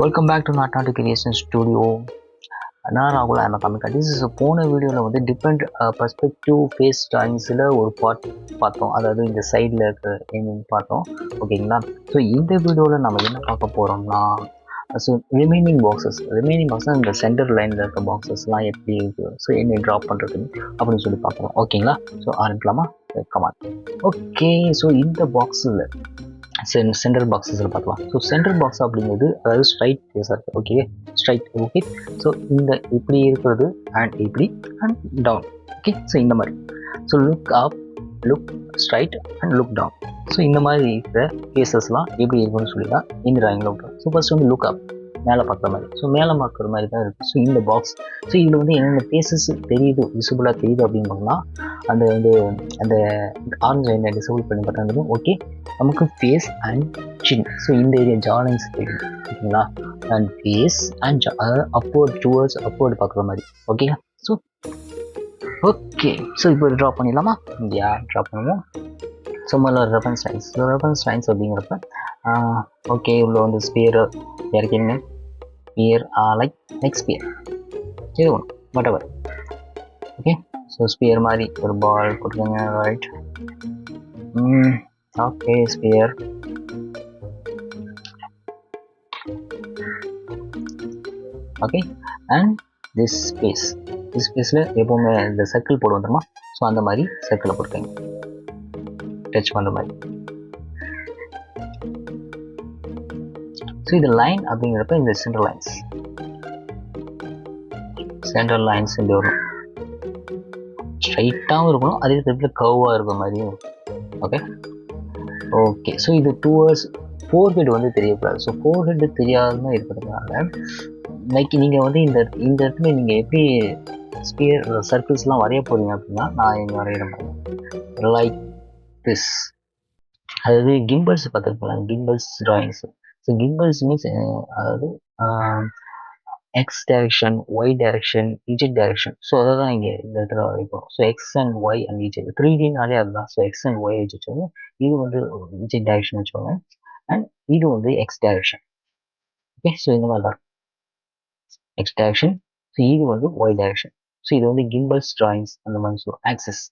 Welcome back to நாட் நாட்டு creation studio நான் ராகுல் ஐம் கமிக்கா திஸ் இஸ் போன வீடியோவில் வந்து டிஃப்ரெண்ட் பர்ஸ்பெக்டிவ் ஃபேஸ் ட்ராயிங்ஸில் ஒரு பார்ட் பார்த்தோம். அதாவது இந்த சைடில் இருக்க என்னன்னு பார்த்தோம். ஓகேங்களா ஸோ இந்த வீடியோவில் நம்ம என்ன பார்க்க போகிறோம்னா so remaining boxes remaining boxes இந்த சென்டர் லைனில் இருக்க பாக்ஸஸ்லாம் எப்படி இருக்குது ஸோ என்ன ட்ராப் பண்ணுறது அப்படின்னு சொல்லி பார்க்குறோம் ஓகேங்களா ஸோ ஆரம்பிக்கலாமா? கமான் ஓகே ஸோ இந்த பாக்ஸில் சென் சென்டர் பாக்ஸஸில் பார்க்கலாம். ஸோ சென்டர் பாக்ஸ் அப்படிங்கிறது அதாவது ஸ்ட்ரைட் ஃபேஸாக இருக்குது ஓகே ஸ்ட்ரைட் ஓகே ஸோ இந்த இப்படி இருக்கிறது அண்ட் இப்படி அண்ட் டவுன் ஓகே ஸோ இந்த மாதிரி. So look up look straight and look down so இந்த மாதிரி இருக்கிற ஃபேஸஸ்லாம் எப்படி இருக்குன்னு சொல்லி தான் இந்த ட்ராயிங்கில் விட்றோம் ஸோ ஃபஸ்ட் வந்து லுக் அப் மேலே பார்க்குற மாதிரி. ஸோ மேலே பார்க்குற மாதிரி தான் இருக்குது ஸோ இந்த பாக்ஸ் ஸோ இதில் வந்து என்னென்ன பேசஸ் தெரியுது விசிபிளாக தெரியுது அப்படின்னு பண்ணால் அந்த வந்து அந்த ஆரஞ்சு லைனை டிசபிள் பண்ணி பார்த்தா ஓகே நமக்கு ஃபேஸ் அண்ட் சின் ஸோ இந்த ஏரியா ஜாலைன்ஸ் தெரியுது ஓகேங்களா அண்ட் ஃபேஸ் அண்ட் அதாவது அப்போர்ட் டுவர்ட்ஸ் அப்போர்டு பார்க்குற மாதிரி ஓகேங்களா ஸோ ஓகே ஸோ இப்போ ட்ரா பண்ணிடலாமா? யா ட்ரா பண்ணுவோம். சும்மா ஒரு reference lines so reference lines அப்படிங்கிறப்ப ஓகே இவ்வளோ வந்து ஸ்பியர் இறக்கிங்க ஸ்பியர் லைக் லைக் ஸ்பியர் இது ஒன்று whatever okay so sphere மாதிரி ஒரு பால் கொடுக்குங்க right okay sphere okay and this space this ஸ்பேஸில் எப்போவுமே இந்த சர்க்கிள் போடுவோம் வந்துருமா ஸோ அந்த மாதிரி சர்க்கிளை போட்டுக்கோங்க. டச் பண்ணுற மாதிரி. ஸோ இது லைன் அப்படிங்கிறப்ப இந்த சென்ட்ரல் லைன்ஸ் சென்ட்ரல் லைன்ஸ் இந்த வரும். ஸ்ட்ரைட்டாகவும் இருக்கணும். அதே சமயத்தில் கர்வாக இருக்கிற மாதிரியும் ஓகே ஓகே ஸோ இது டூ ஹவர்ஸ் ஃபோர் ஹெட் வந்து தெரியக்கூடாது. ஸோ ஃபோர் ஹெட் தெரியாமல் இருக்கிறதுனால லைக் நீங்கள் வந்து இந்த இந்த இடத்துல நீங்கள் எப்படி ஸ்பியர் சர்க்கிள்ஸ்லாம் வரைய போகிறீங்க அப்படின்னா நான் இங்கே வரைகிற மாதிரி. லைக் திஸ் அதாவது கிம்பிள்ஸ் பார்த்துருக்கலாம் gimbals drawings so gimbals means அதாவது X direction Y direction Z direction so அதை தான் இங்கே இந்த இடத்துல வரைக்கும் so X and Y and Z three டினாலே அதுதான். ஸோ எக்ஸ் அண்ட் ஒய் வச்சுக்கோங்க. இது வந்து இஜெட் டைரக்ஷன் வச்சுக்கோங்க. அண்ட் இது வந்து எக்ஸ் டைரக்ஷன் ஓகே ஸோ இந்த மாதிரி தான் எக்ஸ் டைரக்ஷன் ஸோ இது வந்து ஒய் டைரக்ஷன் ஸோ இது வந்து கிம்பிள்ஸ் ட்ராயிங்ஸ் அந்த மாதிரி சொல்லுவோம். ஆக்சஸ்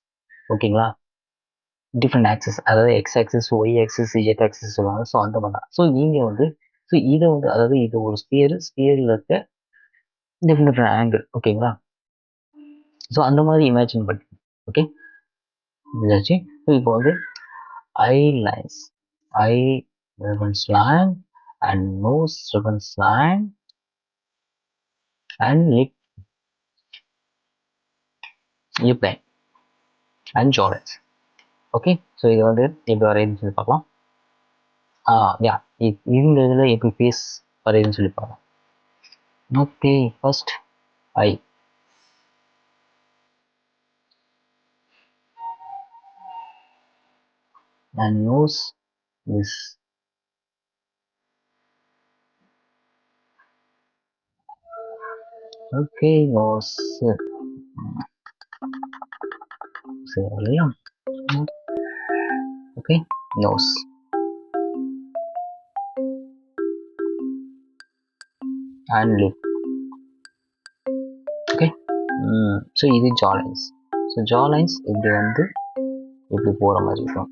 ஓகேங்களா டிஃப்ரெண்ட் ஆக்சஸ் அதாவது X axis Y axis Z axis சொல்லுவாங்க. ஸோ அந்த மாதிரி தான் ஸோ நீங்கள் வந்து ஸோ இதை வந்து அதாவது இது ஒரு ஸ்பியர் ஸ்பியரில் இருக்க டிஃப்ரெண்ட் டிஃப்ரெண்ட் ஆங்கிள் ஓகேங்களா ஸோ அந்த மாதிரி இமேஜின் பண்ணி ஓகே இதாச்சு ஸோ இப்போ வந்து eye lines eye reference line and nose reference line and lip lip line and ஜோரன்ஸ் okay so இது வந்து எப்படி வரையுதுன்னு சொல்லி பார்க்கலாம். ஆ யா இந்த இதில் எப்படி ஃபேஸ் வரையுதுன்னு சொல்லி பார்க்கலாம். Okay first eye and nose this okay nose. சரியா okay nose. And lip. Okay mm, so இது jaw lines so jaw lines இப்படி வந்து இப்படி போகிற மாதிரி இருக்கும்.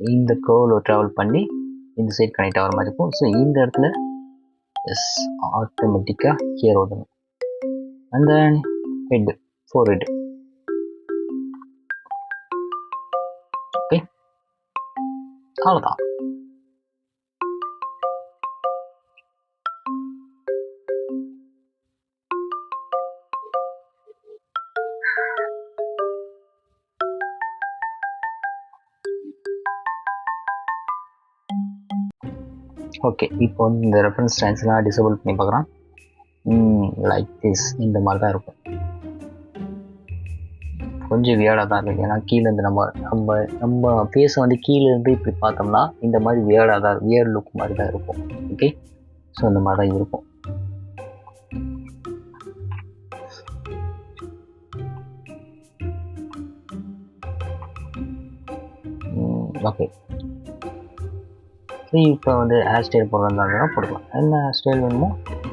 இந்த கர்வில் ட்ராவல் பண்ணி இந்த சைட் கனெக்ட் ஆகிற மாதிரி இருக்கும். ஸோ இந்த இடத்துல எஸ் ஆட்டோமேட்டிக்காக ஹியர் ஓடணும் and then head forehead அவ்வளோதான் ஓகே இப்போ இந்த ரெஃபரன்ஸ் லைன்ஸ்லாம் டிசபிள் பண்ணி பார்க்குறான் லைக் திஸ் இந்த மாதிரி தான் இருக்கும். கொஞ்சம் வியர்டாக தான் இருக்குது ஏன்னா கீழேருந்து நம்ம நம்ம நம்ம ஃபேஸை வந்து கீழேருந்து இப்படி பார்த்தோம்னா இந்த மாதிரி வியர்டாக தான் வியர்ட் லுக் மாதிரி தான் இருக்கும். ஓகே ஸோ இந்த மாதிரி தான் இருக்கும். ஓகே ஸோ இப்போ வந்து ஹேர் ஸ்டைல் போடுறதா போட்டுக்கலாம் என்ன ஹேர் ஸ்டைல் வேணுமோ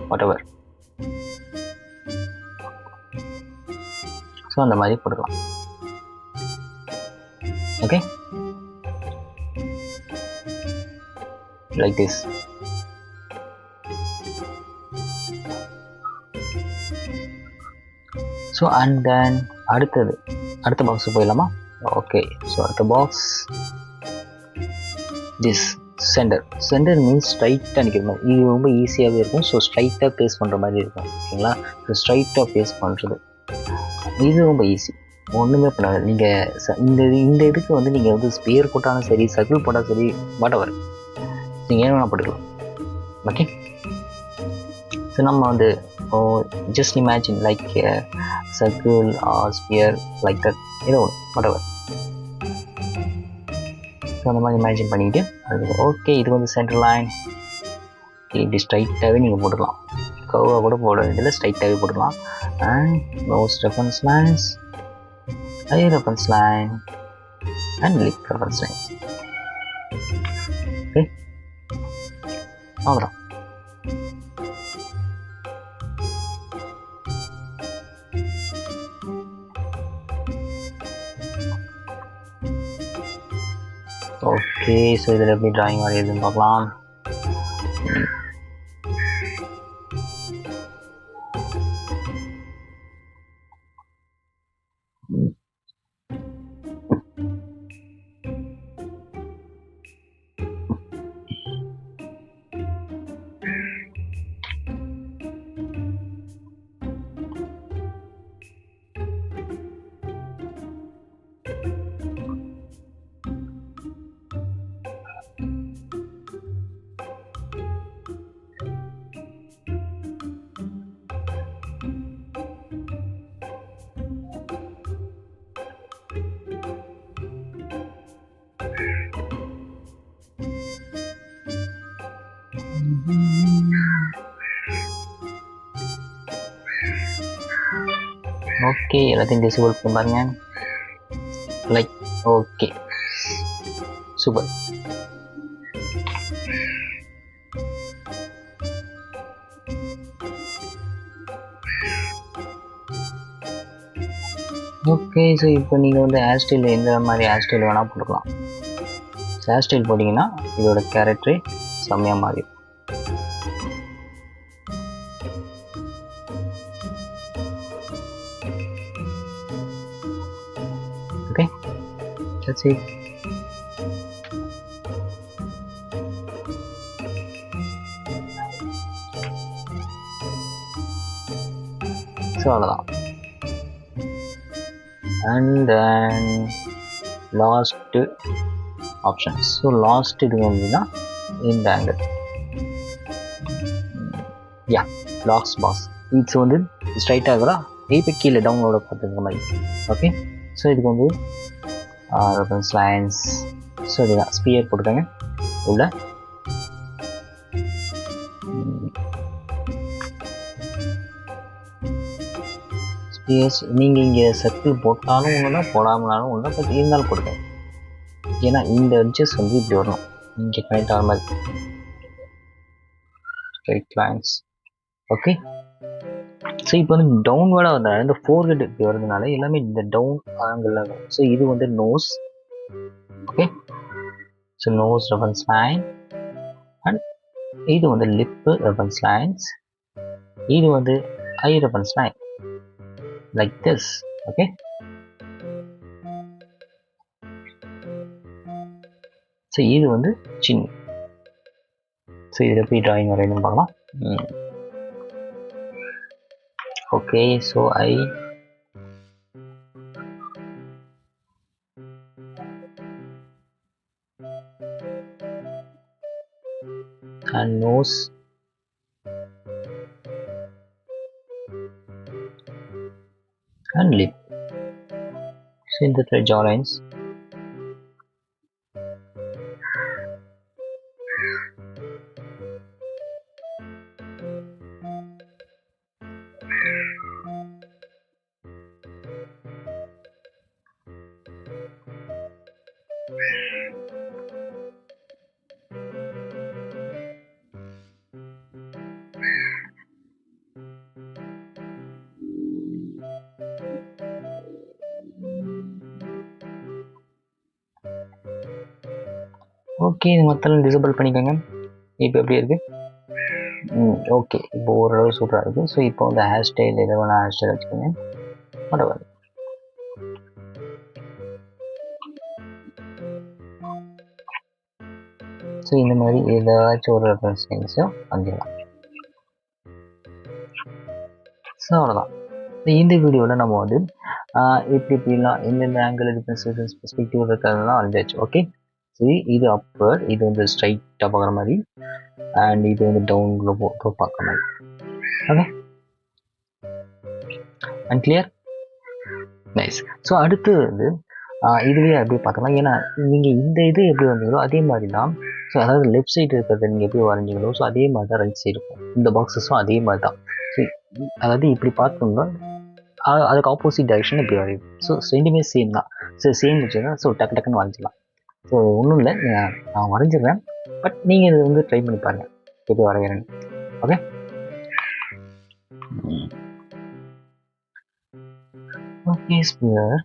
வாட் எவர் ஸோ அந்த மாதிரி கொடுக்கலாம். Okay like this so and then அடுத்தது அடுத்த பாக்ஸ் போயிடலாமா? ஓகே ஸோ அடுத்த box this centre centre means ஸ்ட்ரைட்டாக நிற்கிற மாதிரி இது ரொம்ப ஈஸியாகவே இருக்கும். ஸோ ஸ்ட்ரைட்டாக பேஸ் பண்ணுற மாதிரி இருக்கும். ஓகேங்களா? ஸ்ட்ரைட்டாக பேஸ் பண்ணுறது இது ரொம்ப ஈஸி ஒன்றுமே பண்ணாது. நீங்கள் ச இந்த இந்த இதுக்கு வந்து நீங்கள் வந்து ஸ்பியர் போட்டாலும் சரி சர்க்கிள் போட்டாலும் சரி வாட் எவர் நீங்கள் ஏன் வேணால் போட்டுக்கலாம். ஓகே ஸோ நம்ம வந்து just imagine like circle or sphere like that ஏதோ ஒன்று வாட் ஸோ அந்த மாதிரி இமேஜின் பண்ணிக்கிட்டு அது ஓகே இது வந்து சென்டர் லைன் இப்படி ஸ்ட்ரைட்டாகவே நீங்கள் போட்டுக்கலாம். கர்வாக கூட போட வேண்டியதில்லை. ஸ்ட்ரைட்டாகவே போடலாம். And nose reference lines eye reference line and lip reference lines okay அவ்வளோதான் ஓகே ஸோ இதில் எப்படி டிராயிங் வரையுதுன்னு பார்க்கலாம். ஓகே எல்லாத்தையும் டிசேபிள் பண்ணி like okay super okay so இப்போ நீங்கள் வந்து ஹேர் ஸ்டைல் எந்த மாதிரி ஹேர் ஸ்டைல் வேணால் போட்டுக்கலாம். ஹேர் ஸ்டைல் போட்டிங்கன்னா இதோட கேரக்டரே செம்மையாக மாறிடும். That's it ஸோ அவ்வளோதான் and then last option so last இது வந்துன்னா இந்த angle yeah lakhs pass it's வந்து ஸ்ட்ரைட்டாக கூட இப்போ கீழே டவுனோட பார்த்துக்கிற மாதிரி. ஓகே ஸோ இதுக்கு வந்து ரெஃபரன்ஸ் ஸ்லைன்ஸ் ஸோ இதுதான். ஸ்பியர் போட்டுக்கோங்க. உள்ள. ஸ்பியர்ஸ் நீங்கள் இங்கே சர்க்கிள் போட்டாலும் ஒன்று தான் போடாமலாலும் ஒன்று பட் இருந்தாலும் போடுங்க ஏன்னா இந்த எட்ஜஸ் வந்து இப்படி வரணும் இங்கே கனெக்ட் ஆகிற மாதிரி. ஸ்ட்ரைட் லைன்ஸ் ஓகே ஸோ இப்போ வந்து டவுன்வேர்டாக வந்தால் இந்த ஃபோர் ஹெட் வரதுனால எல்லாமே இந்த டவுன் ஆங்கிளில் வரும். ஸோ இது வந்து nose okay so nose reference line and இது வந்து லிப்பு ரெஃபரன்ஸ் லைன்ஸ் இது வந்து eye reference line like this okay so இது வந்து சின் ஸோ இதில் போய் ட்ராயிங் வரையணும்னு பார்க்கலாம். okay so I and nose. And lip. So in the red lines okay இது மொத்தம் டிசபிள் பண்ணிக்கோங்க. இப்போ எப்படி இருக்குது ம் ஓகே. இப்போ ஓரளவு சூப்பராக இருக்குது ஸோ இப்போ வந்து ஹேர் ஸ்டைல் எதை வேணால் ஹேர் ஸ்டைல் வச்சுக்கோங்க. பரவாயில்ல. ஸோ இந்த மாதிரி ஏதாச்சும் ஒரு ரெஃபரன்ஸ் நேம்ஸையும் வந்துடலாம் ஸோ அவ்வளோதான் இந்த வீடியோவில் நம்ம வந்து ஆஹ் எப்படி எப்படிலாம் எந்தெந்த ஆங்கிள் டிஃபரன்ஸ் பெர்ஸ்பெக்டிவ் இருக்கிறதுலாம் வந்தாச்சு ஓகே சரி இது அப்பர் இது வந்து ஸ்ட்ரைட்டாக பார்க்குற மாதிரி. அண்ட் இது வந்து டவுனில் போட்டு பார்க்குற மாதிரி. Okay and clear nice so அடுத்து வந்து இதுலேயே அப்படியே பார்க்கலாம் ஏன்னா நீங்கள் இந்த இது எப்படி வந்தீங்களோ அதே மாதிரி தான். ஸோ அதாவது லெஃப்ட் சைடு இருக்கிறத நீங்கள் எப்படி வரைஞ்சீங்களோ ஸோ அதே மாதிரி தான் ரைட் சைடு இருக்கும். இந்த பாக்ஸஸும் அதே மாதிரி தான். ஸோ அதாவது இப்படி பார்த்தோம்னா அதுக்கு ஆப்போசிட் டைரக்ஷன் இப்படி வரையும் ஸோ ரெண்டுமே சேம் தான். ஸோ சேம் வச்சுருந்தா ஸோ டக்கு டக்குன்னு வரைஞ்சிடலாம். ஸோ ஒன்றும் இல்லை. நான் வரைஞ்சிடுறேன். பட் நீங்கள் இதை வந்து ட்ரை பண்ணி பாருங்கள் எப்படி வரைகிறேன்னு okay okay sphere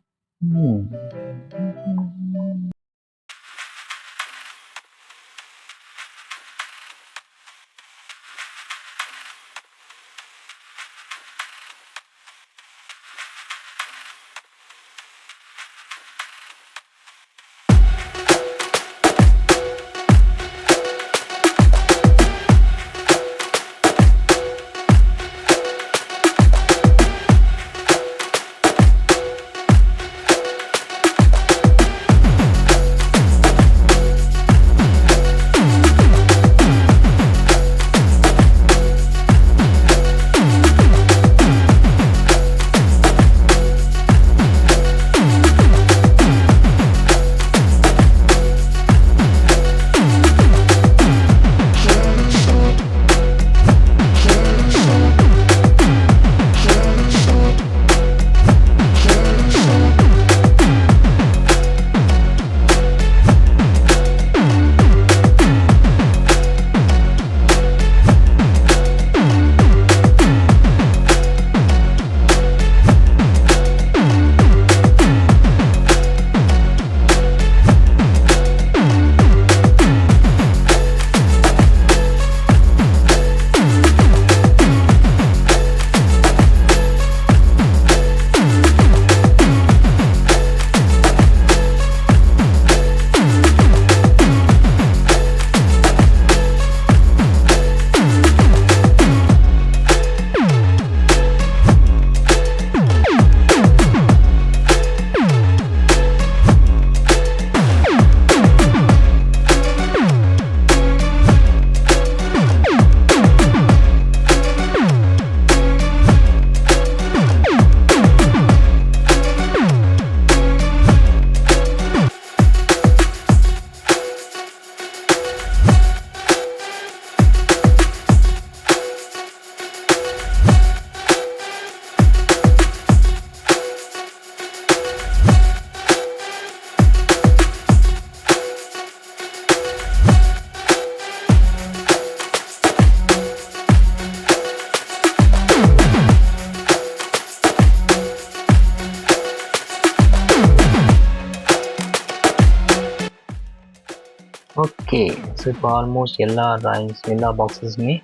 okay so இப்போ ஆல்மோஸ்ட் எல்லா ட்ராயிங்ஸ் எல்லா பாக்ஸஸுமே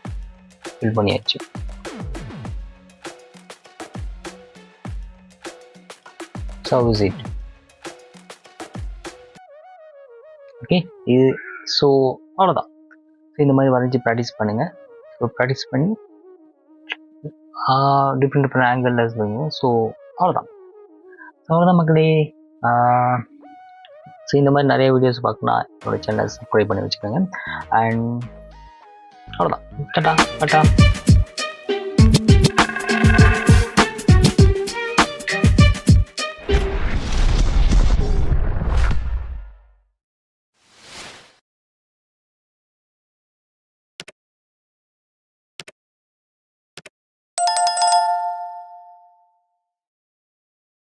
ஃபில் பண்ணியாச்சு. ஸோ இஸ் இட் ஓகே இது ஸோ அவ்வளோதான் ஸோ இந்த மாதிரி வரைஞ்சி ப்ராக்டிஸ் பண்ணுங்கள் ஸோ ப்ராக்டிஸ் பண்ணி டிஃப்ரெண்ட் டிஃப்ரெண்ட் ஆங்கிளில் வைங்க ஸோ அவ்வளோதான் ஸோ அவ்வளோதான் மக்களே. ஸோ இந்த மாதிரி நிறைய வீடியோஸ் பார்க்கணும்னா என்னோட சேனல் சப்ஸ்கிரைப் பண்ணி வச்சுக்கோங்க. அண்ட் அவ்வளோதான் டாட்டா டாட்டா